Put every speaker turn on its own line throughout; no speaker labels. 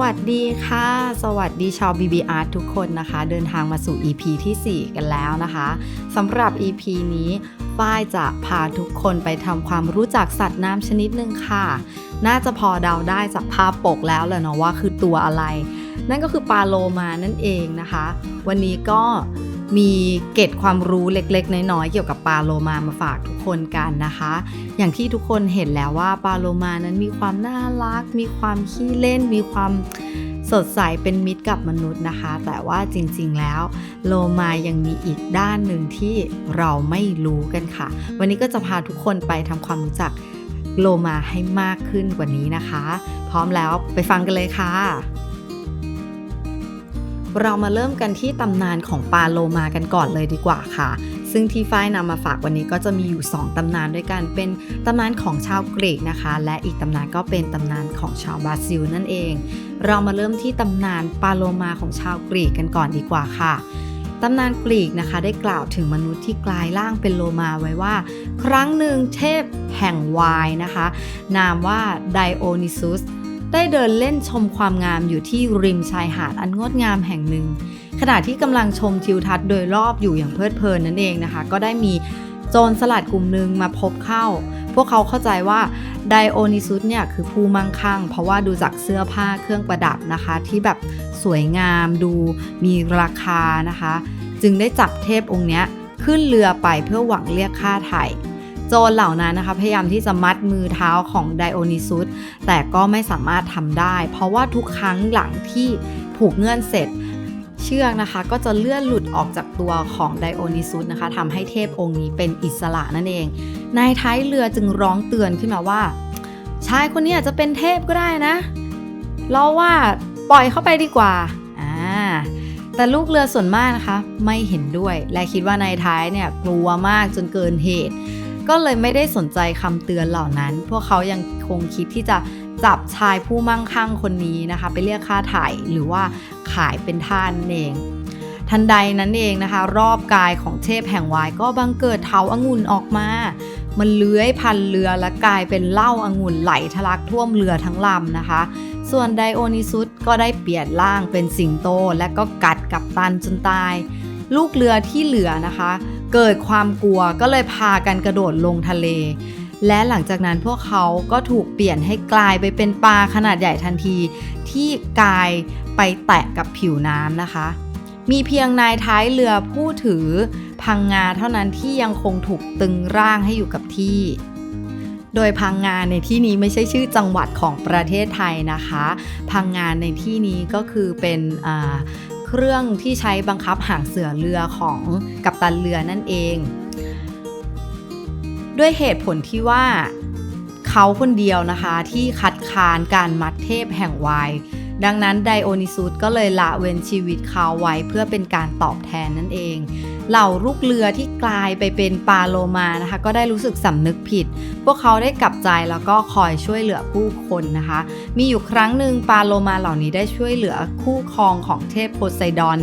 วัสดีค่ะ สวัสดีชาว BB Art ทุกคนนะคะ เดินทางมาสู่ EP ทีสี่ 4 กันแล้วนะคะสำหรับ EP นี้ฝ้ายจะพาทุกคนไปทำความรู้จักสัตว์น้ำชนิดหนึ่งค่ะ น่าจะพอเดาได้จากภาพปกแล้วแหละเนาะว่าคือตัวอะไร นั่นก็คือปลาโลมานั่นเองนะคะ วันนี้ก็ มีเกร็ดความรู้เล็กๆ น้อยๆ เกี่ยวกับปลาโลมามาฝากทุกคนกันนะคะ อย่างที่ทุกคนเห็นแล้วว่าปลาโลมานั้นมีความน่ารัก มีความขี้เล่น มีความสดใสเป็นมิตรกับมนุษย์นะคะ แต่ว่าจริงๆแล้ว โลมายังมีอีกด้านหนึ่งที่เราไม่รู้กันค่ะ วันนี้ก็จะพาทุกคนไปทำความรู้จักโลมาให้มากขึ้นกว่านี้นะคะ พร้อมแล้วไปฟังกันเลยค่ะ เรามาเริ่มกันที่ตำนานของปลาโลมากันก่อนเลยดีกว่าค่ะ ซึ่งที่ฝ้ายนำมาฝากวันนี้ก็จะมีอยู่ 2ตำนานด้วยกันเป็นตำนานของชาวกรีกนะคะ และอีกตำนานก็เป็นตำนานของชาวบราซิลนั่นเอง เรามาเริ่มที่ตำนานปลาโลมาของชาวกรีกกันก่อนดีกว่าค่ะตำนานกรีกนะคะได้กล่าวถึงมนุษย์ที่กลายร่างเป็นโลมาไว้ว่า ครั้งหนึ่งเทพแห่งวายนะคะ นามว่าไดโอนิซุส ได้เดินเล่นชมความงามอยู่ที่ริมชายหาดอันงดงามแห่งหนึ่ง ขณะที่กำลังชมทิวทัศน์โดยรอบอยู่อย่างเพลิดเพลินนั่นเองนะคะ ก็ได้มีโจรสลัดกลุ่มหนึ่งมาพบเข้า พวกเขาเข้าใจว่าไดโอนิซุสเนี่ยคือผู้มั่งคั่ง เพราะว่าดูจากเสื้อผ้าเครื่องประดับนะคะ ที่แบบสวยงามดูมีราคานะคะ จึงได้จับเทพองค์เนี้ยขึ้นเรือไปเพื่อหวังเรียกค่าไถ่ จรเหล่านั้นนะคะพยายามที่จะมัดมือเท้าของไดโอนิซุสแต่ก็ไม่สามารถทำได้ เพราะว่าทุกครั้งหลังที่ผูกเงื่อนเสร็จเชือกนะคะก็จะเลื่อนหลุดออกจากตัวของไดโอนิซุสนะคะทำให้เทพองค์นี้เป็นอิสระนั่นเอง นายท้ายเรือจึงร้องเตือนขึ้นมาว่า ชายคนนี้อาจจะเป็นเทพก็ได้นะเราว่าปล่อยเข้าไปดีกว่าอ่า แต่ลูกเรือส่วนมากนะคะ ไม่เห็นด้วย และคิดว่านายท้ายเนี่ยกลัวมากจนเกินเหตุ ก็เลยไม่ได้สนใจคำเตือนเหล่านั้น พวกเขายังคงคิดที่จะจับชายผู้มั่งคั่งคนนี้นะคะ ไปเรียกค่าไถ่หรือว่าขายเป็นท่านเอง ทันใดนั้นเองนะคะ รอบกายของเทพแห่งวายก็บังเกิดเถาองุ่นออกมา มันเลื้อยพันเรือและกลายเป็นเหล้าองุ่นไหลทะลักท่วมเรือทั้งลำนะคะ ส่วนไดโอนิซุสก็ได้เปลี่ยนร่างเป็นสิงโต และก็กัดกับตันจนตาย ลูกเรือที่เหลือนะคะ เกิดความกลัวก็เลยพากันกระโดดลงทะเล และหลังจากนั้นพวกเขาก็ถูกเปลี่ยนให้กลายไปเป็นปลาขนาดใหญ่ทันที ที่กายไปแตะกับผิวน้ำนะคะ มีเพียงนายท้ายเรือผู้ถือพังงาเท่านั้นที่ยังคงถูกตึงร่างให้อยู่กับที่โดยพังงานในที่นี้ไม่ใช่ชื่อจังหวัดของประเทศไทยนะคะ พังงานในที่นี้ก็คือเป็น เครื่องที่ใช้บังคับหางเสือเรือของกัปตันเรือนั่นเอง ด้วยเหตุผลที่ว่าเขาคนเดียวนะคะที่คัดค้านการมัดเทพแห่งวาย ดังนั้นไดโอนิซุสก็เลยละเว้นชีวิตเขาไว้เพื่อเป็นการตอบแทนนั่นเอง เหล่าลูกเรือที่กลายไปเป็นปาโลมานะคะ ก็ได้รู้สึกสำนึกผิด พวกเขาได้กลับใจแล้วก็คอยช่วยเหลือผู้คนนะคะ มีอยู่ครั้งหนึ่งปาโลมาเหล่านี้ได้ช่วยเหลือคู่ครองของเทพโพไซดอน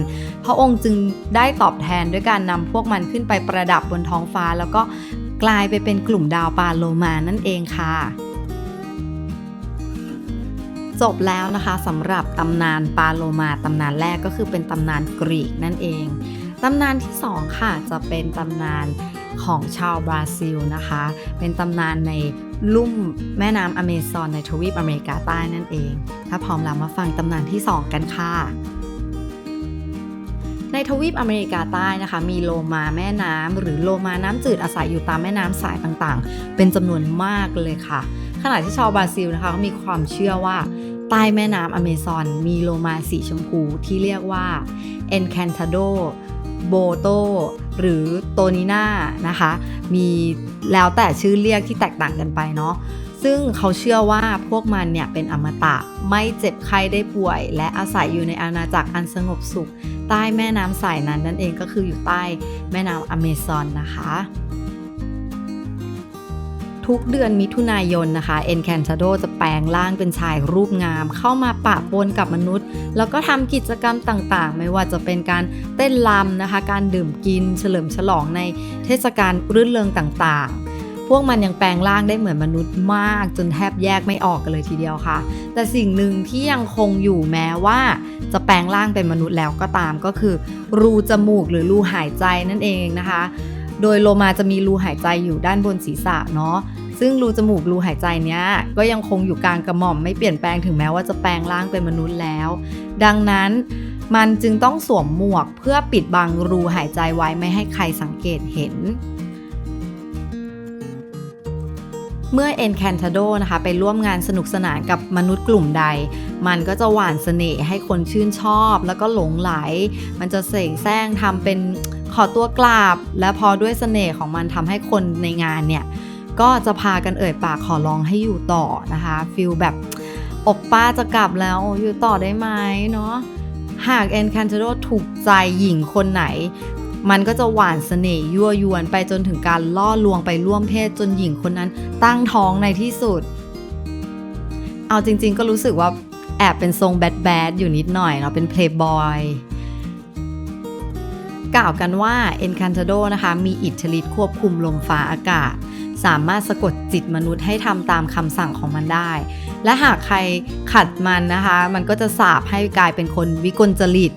พระองค์จึงได้ตอบแทนด้วยการนำพวกมันขึ้นไปประดับบนท้องฟ้าแล้วก็กลายไปเป็นกลุ่มดาวปาโลมานั่นเองค่ะ จบแล้วนะคะสำหรับตำนานปาโลมาตำนานแรกก็คือเป็นตำนานกรีกนั่นเองตำนานที่ 2 ค่ะจะเป็นตำนานของชาวบราซิลนะคะ เป็นตำนานในลุ่มแม่น้ำอเมซอนในทวีปอเมริกาใต้นั่นเอง ถ้าพร้อมแล้วมาฟังตำนานที่ 2 กันค่ะ ในทวีปอเมริกาใต้นะคะ มีโลมาแม่น้ำหรือโลมาน้ำจืดอาศัยอยู่ตามแม่น้ำสายต่างๆ เป็นจำนวนมากเลยค่ะ ขณะที่ชาวบราซิลนะคะก็มีความเชื่อว่า ใต้แม่น้ำอเมซอนมีโลมาสีชมพูที่เรียกว่า Encantado โบโตหรือโตนิน่านะคะ มีแล้วแต่ชื่อเรียกที่แตกต่างกันไปเนาะซึ่งเขาเชื่อว่าพวกมันเนี่ยเป็นอมตะไม่เจ็บไข้ได้ป่วย และอาศัยอยู่ในอาณาจักรอันสงบสุข ใต้แม่น้ำสายนั้นนั่นเองก็คืออยู่ใต้แม่น้ำอเมซอนนะคะ ทุกเดือนมิถุนายนนะคะเอ็นแคนชาโดจะแปลงร่างเป็นชายรูปงาม เข้ามาปะปนกับมนุษย์ แล้วก็ทำกิจกรรมต่างๆ ไม่ว่าจะเป็นการเต้นรำนะคะ การดื่มกินเฉลิมฉลองในเทศกาลรื่นเริงต่างๆพวกมันยังแปลงร่างได้เหมือนมนุษย์มากจนแทบแยกไม่ออกกันเลยทีเดียวค่ะ แต่สิ่งหนึ่งที่ยังคงอยู่แม้ว่า จะแปลงร่างเป็นมนุษย์แล้วก็ตามก็คือ รูจมูกหรือรูหายใจนั่นเองนะคะ โดยโลมาจะมีรูหายใจอยู่ด้านบนศีรษะเนาะซึ่งรูจมูกรูหายใจเนี้ยก็ยังคงอยู่กลางกระหม่อมไม่เปลี่ยนแปลงถึงแม้ว่าจะแปลงร่างเป็นมนุษย์แล้ว ดังนั้นมันจึงต้องสวมหมวกเพื่อปิดบังรูหายใจไว้ไม่ให้ใครสังเกตเห็น เมื่อ Encantado นะคะไปร่วมงานสนุกสนานกับมนุษย์กลุ่มใด มันก็จะหวานเสน่ห์ให้คนชื่นชอบแล้วก็หลงไหล มันจะเสกแซงทำเป็น ขอตัวกราบ และพอด้วยเสน่ห์ของมันทำให้คนในงานเนี่ย ก็จะพากันเอ่ยปากขอร้องให้อยู่ต่อนะคะฟิลแบบอบป้าจะกลับแล้วอยู่ต่อได้ไหมเนาะหาก Encantado ถูกใจหญิงคนไหน มันก็จะหวานเสน่ห์ยั่วยวนไปจนถึงการล่อลวงไปร่วมเพศจนหญิงคนนั้นตั้งท้องในที่สุด เอาจริงๆก็รู้สึกว่าแอบเป็นทรงแบดแบดอยู่นิดหน่อยเนาะเป็นเพลย์บอย กล่าวกันว่า Encantado นะคะมีอิทธิฤทธิ์ควบคุมลมฟ้าอากาศ สามารถสะกดจิตมนุษย์ให้ทำตามคำสั่งของมันได้ และหากใครขัดมันนะคะ มันก็จะสาบให้กลายเป็นคนวิกลจริต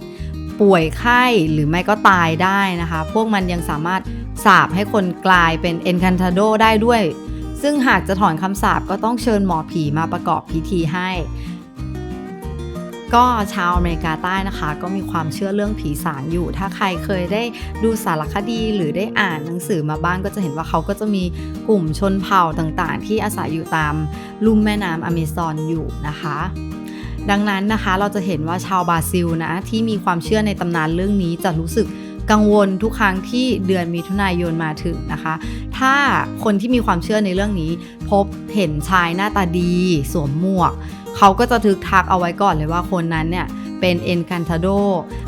ป่วยไข้หรือไม่ก็ตายได้นะคะ พวกมันยังสามารถสาบให้คนกลายเป็น Encantado ได้ด้วย ซึ่งหากจะถอนคำสาปก็ต้องเชิญหมอผีมาประกอบพิธีให้ ก็ชาวอเมริกาใต้นะคะ ก็มีความเชื่อเรื่องผีสางอยู่ ถ้าใครเคยได้ดูสารคดีหรือได้อ่านหนังสือมาบ้างก็จะเห็นว่าเขาก็จะมีกลุ่มชนเผ่าต่างๆ ที่อาศัยอยู่ตามลุ่มแม่น้ำอเมซอนอยู่นะคะดังนั้นนะคะเราจะเห็นว่าชาวบราซิลนะที่มีความเชื่อในตำนานเรื่องนี้จะรู้สึก กังวลทุกครั้งที่เดือนมิถุนายนมาถึงนะคะ ถ้าคนที่มีความเชื่อในเรื่องนี้ พบเห็นชายหน้าตาดี สวมหมวก เขาก็จะทึกทักเอาไว้ก่อนเลยว่าคนนั้นเนี่ยเป็นเอ็นกันทาโด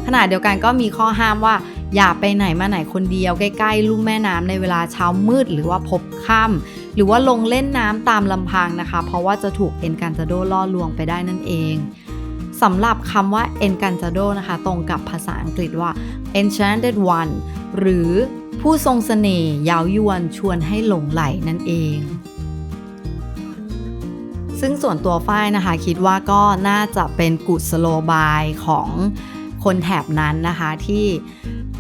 ขณะเดียวกันก็มีข้อห้ามว่า อย่าไปไหนมาไหนคนเดียวใกล้ๆลุ่มแม่น้ำในเวลาเช้ามืดหรือว่าพบค่ำหรือว่าลงเล่นน้ำตามลำพังนะคะ เพราะว่าจะถูกเอ็นกันทาโดล่อลวงไปได้นั่นเอง สำหรับคำว่า Encantado นะคะ ตรงกับภาษาอังกฤษว่า Enchanted One หรือผู้ทรงเสน่ห์เย้ายวนชวนให้หลงไหลนั่นเอง ซึ่งส่วนตัวฝ้ายนะคะ คิดว่าก็น่าจะเป็นกุศโลบายของคนแถบนั้นนะคะที่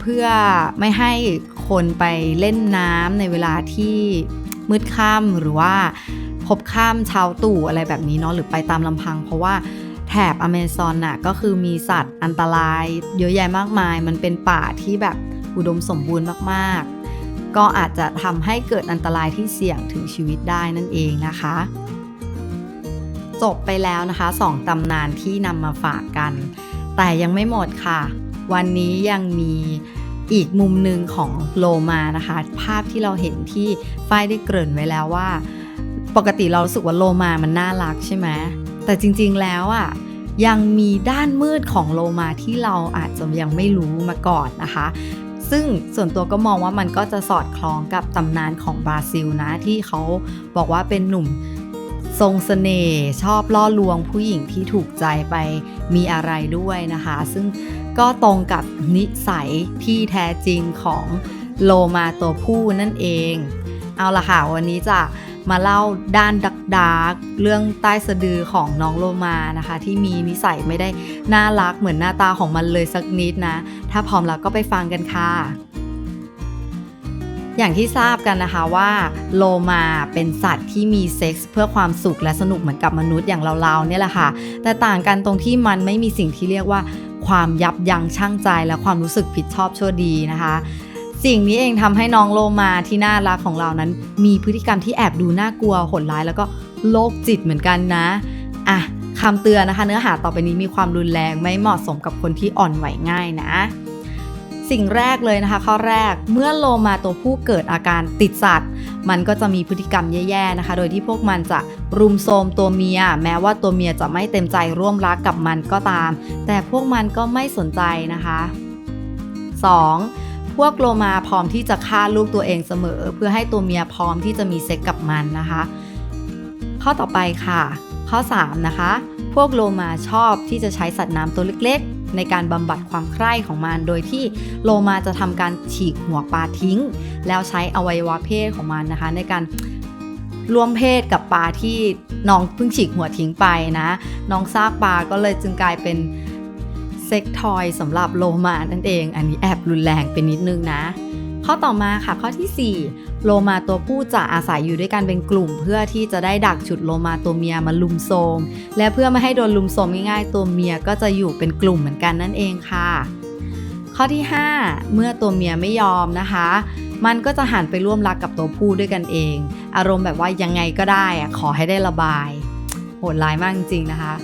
เพื่อไม่ให้คนไปเล่นน้ำในเวลาที่มืดค่ำหรือว่าพบค่ำเช้าตู่อะไรแบบนี้เนาะหรือไปตามลำพัง เพราะว่า แถบอเมซอนน่ะก็คือมีสัตว์อันตราย เยอะแยะมากมาย มันเป็นป่าที่แบบอุดมสมบูรณ์มากๆ ก็อาจจะทำให้เกิดอันตรายที่เสี่ยงถึงชีวิตได้นั่นเองนะคะ จบไปแล้วนะคะสองตำนานที่นำมาฝากกัน แต่ยังไม่หมดค่ะ วันนี้ยังมีอีกมุมหนึ่งของโลมานะคะ ภาพที่เราเห็นที่ฝ้ายได้เกริ่นไว้แล้วว่า ปกติเราสึกว่าโลมามันน่ารักใช่ไหม แต่จริงๆแล้วอะยังมีด้านมืดของโลมาที่เราอาจจะยังไม่รู้มาก่อนนะคะ ซึ่งส่วนตัวก็มองว่ามันก็จะสอดคล้องกับตำนานของบราซิลนะ ที่เขาบอกว่าเป็นหนุ่มทรงสเสน่ห์ชอบล่อลวงผู้หญิงที่ถูกใจไปมีอะไรด้วยนะคะ ซึ่งก็ตรงกับนิสัยที่แท้จริงของโลมาตัวผู้นั่นเอง เอาละค่ะวันนี้จะ มาเล่าด้านดักดาร์กเรื่องใต้สะดือของน้องโลมานะคะ ที่มีนิสัยไม่ได้น่ารักเหมือนหน้าตาของมันเลยสักนิดนะ ถ้าพร้อมแล้วก็ไปฟังกันค่ะอย่างที่ทราบกันนะคะว่าโลมาเป็นสัตว์ที่มีเซ็กส์เพื่อความสุขและสนุกเหมือนกับมนุษย์อย่างเราๆเนี่ยแหละค่ะ แต่ต่างกันตรงที่มันไม่มีสิ่งที่เรียกว่า ความยับยั้งชั่งใจและความรู้สึกผิดชอบชั่วดีนะคะ สิ่งนี้เองทำให้น้องโลมาที่น่ารักของเรานั้น มีพฤติกรรมที่แอบดูน่ากลัวโหดร้ายแล้วก็โรคจิตเหมือนกันนะอะคำเตือนนะคะ เนื้อหาต่อไปนี้มีความรุนแรงไม่เหมาะสมกับคนที่อ่อนไหวง่ายนะ สิ่งแรกเลยนะคะ ข้อแรกเมื่อโลมาตัวผู้เกิดอาการติดสัตว์ มันก็จะมีพฤติกรรมแย่ๆนะคะ โดยที่พวกมันจะรุมโทรมตัวเมีย แม้ว่าตัวเมียจะไม่เต็มใจร่วมรักกับมันก็ตาม แต่พวกมันก็ไม่สนใจนะคะ 2. พวกโลมาพร้อมที่จะฆ่าลูกตัวเองเสมอ เพื่อให้ตัวเมียพร้อมที่จะมีเซ็กกับมันนะคะ ข้อต่อไปค่ะ ข้อ 3 นะคะ พวกโลมาชอบที่จะใช้สัตว์น้ำตัวเล็กๆในการบำบัดความใคร่ของมัน โดยที่โลมาจะทำการฉีกหัวปลาทิ้ง แล้วใช้อวัยวะเพศของมันนะคะ ในการร่วมเพศกับปลาที่น้องเพิ่งฉีกหัวทิ้งไปนะ น้องซากปลาก็เลยจึงกลายเป็น เซ็กทอยสำหรับโลมานั่นเอง อันนี้แอบรุนแรงไปนิดนึงนะ ข้อต่อมาค่ะข้อทีสี่ 4 โลมาตัวผู้จะอาศัยอยู่ด้วยกันเป็นกลุ่ม เพื่อที่จะได้ดักฉุดโลมาตัวเมียมาลุมโซมและเพื่อไม่ให้โดนลุมโซมง่ายๆ ตัวเมียก็จะอยู่เป็นกลุ่มเหมือนกันนั่นเองค่ะ ข้อที่ 5 เมื่อตัวเมียไม่ยอมนะคะ มันก็จะหันไปร่วมรักกับตัวผู้ด้วยกันเอง อารมณ์แบบว่ายังไงก็ได้อะขอให้ได้ระบายโหดร้ายมากจริงนะคะ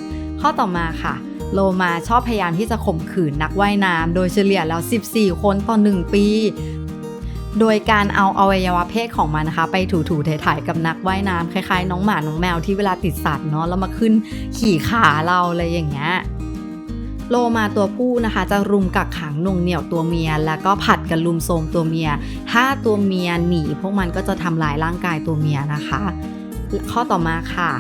ข้อต่อมาค่ะ โลมาชอบพยายามที่จะข่มขืนนักว่ายน้ำโดยเฉลี่ยแล้ว 14 คนต่อ 1 ปี โดยการเอาอวัยวะเพศของมันนะคะ ไปถูๆถ่ายๆกับนักว่ายน้ำคล้ายๆ น้องหมา น้องแมวที่เวลาติดสัตว์เนาะแล้วมาขึ้นขี่ขาเราอะไรอย่างเงี้ยโลมาตัวผู้นะคะจะรุมกักขังน่วงเหนี่ยวตัวเมีย แล้วก็ผัดกันลุมโทมตัวเมีย ถ้าตัวเมียหนีพวกมันก็จะทำลายร่างกายตัวเมียนะคะ ข้อต่อมาค่ะ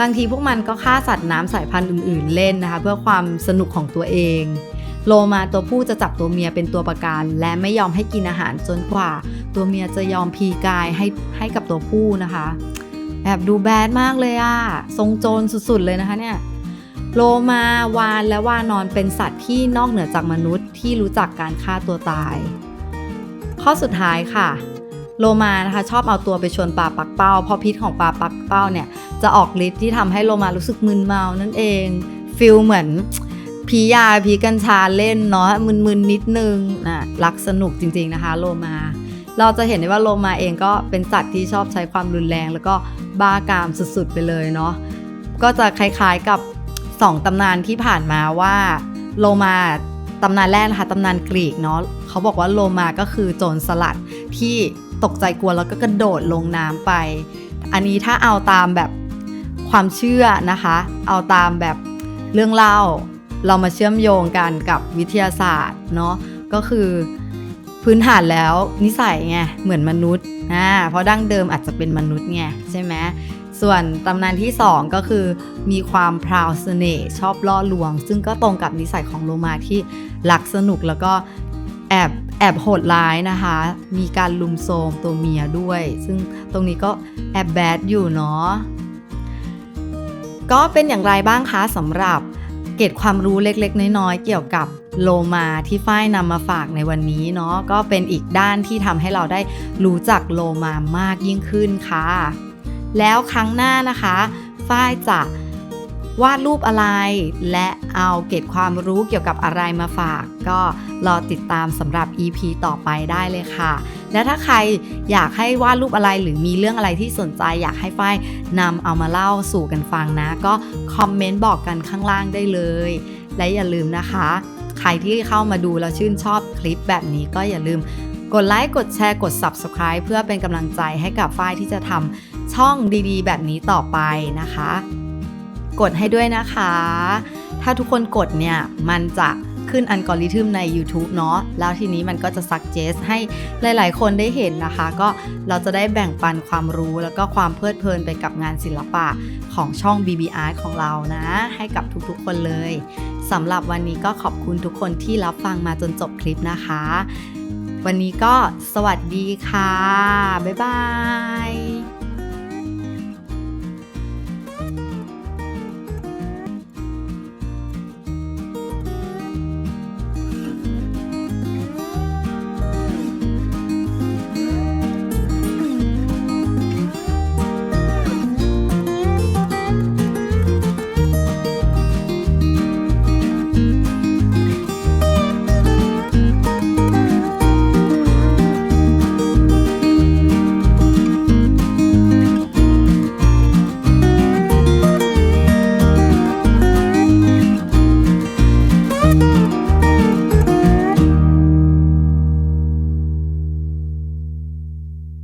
บางทีพวกมันก็ฆ่าสัตว์น้ำสายพันธุ์อื่น ๆ เล่นนะคะ เพื่อความสนุกของตัวเอง โลมาตัวผู้จะจับตัวเมียเป็นตัวประกัน และไม่ยอมให้กินอาหารจนกว่า ตัวเมียจะยอมพีกายให้ให้กับตัวผู้นะคะแอบดูแบดมากเลยอะทรงโจรสุดๆเลยนะคะเนี่ยโลมาวานและวานอนเป็นสัตว์ที่นอกเหนือจากมนุษย์ที่รู้จักการฆ่าตัวตาย ข้อสุดท้ายค่ะ โลมานะคะชอบเอาตัวไปชนปลาปักเป้าเพราะพิษของปลาปักเป้าเนี่ย จะออกฤทธิ์ที่ทำให้โลมารู้สึกมึนเมานั่นเองฟิลเหมือนพียาพีกัญชาเล่นเนาะมึนๆนนิดนึงนะรักสนุกจริง ๆนะคะ โลมา เราจะเห็นได้ว่าโลมาเองก็เป็นสัตว์ที่ชอบใช้ความรุนแรง แล้วก็บ้ากามสุดๆไปเลยเนาะก็จะคล้ายๆกับสองตำนานที่ผ่านมาว่าโลมาตำนานแรกนะคะตำนานกรีกเนาะเขาบอกว่าโลมาก็คือโจรสลัดที่ตกใจกลัวแล้วก็กระโดดลงน้ำไป อันนี้ถ้าเอาตามแบบ ความเชื่อนะคะ เอาตามแบบเรื่องเล่า เรามาเชื่อมโยงกันกับวิทยาศาสตร์เนาะก็คือพื้นฐานแล้วนิสัยไงเหมือนมนุษย์อ่าเพราะดั้งเดิมอาจจะเป็นมนุษย์ไงใช่ไหมส่วนตำนานที่ 2 ก็คือมีความพราวเสน่ห์ชอบล่อลวง ซึ่งก็ตรงกับนิสัยของโลมาที่รักสนุกแล้วก็แอบแอบโหดร้ายนะคะ มีการลุมโทรมตัวเมียด้วย ซึ่งตรงนี้ก็แอบแบดอยู่เนาะ ก็เป็นอย่างไรบ้างคะสำหรับเกร็ดความรู้เล็กๆ น้อยๆ เกี่ยวกับโลมาที่ฝ้ายนำมาฝากในวันนี้เนาะก็เป็นอีกด้านที่ทำให้เราได้รู้จักโลมามากยิ่งขึ้นค่ะ แล้วครั้งหน้านะคะฝ้ายจะ วาดรูปอะไร และเอาเกร็ดความรู้เกี่ยวกับอะไรมาฝาก ก็รอติดตามสำหรับ EP ต่อไปได้เลยค่ะ และถ้าใครอยากให้วาดรูปอะไรหรือมีเรื่องอะไรที่สนใจ อยากให้ฝ้ายนำเอามาเล่าสู่กันฟังนะ ก็คอมเมนต์บอกกันข้างล่างได้เลย และอย่าลืมนะคะ ใครที่เข้ามาดูแล้วชื่นชอบคลิปแบบนี้ก็อย่าลืมกดไลค์ กดแชร์ กด Subscribe เพื่อเป็นกำลังใจให้กับฝ้ายที่จะทำช่องดีๆ แบบนี้ต่อไปนะคะ กดให้ด้วยนะคะ ถ้าทุกคนกดเนี่ย มันจะขึ้นอัลกอริทึมใน YouTube เนาะแล้วทีนี้มันก็จะ suggest ให้หลาย ๆ คนได้เห็นนะคะ ก็เราจะได้แบ่งปันความรู้แล้วก็ความเพลิดเพลินไปกับงานศิลปะของช่อง BBR ของเรานะ ให้กับทุกๆ คนเลยสำหรับวันนี้ก็ขอบคุณทุกคนที่รับฟังมาจนจบคลิปนะคะ วันนี้ก็สวัสดีค่ะ บ๊ายบาย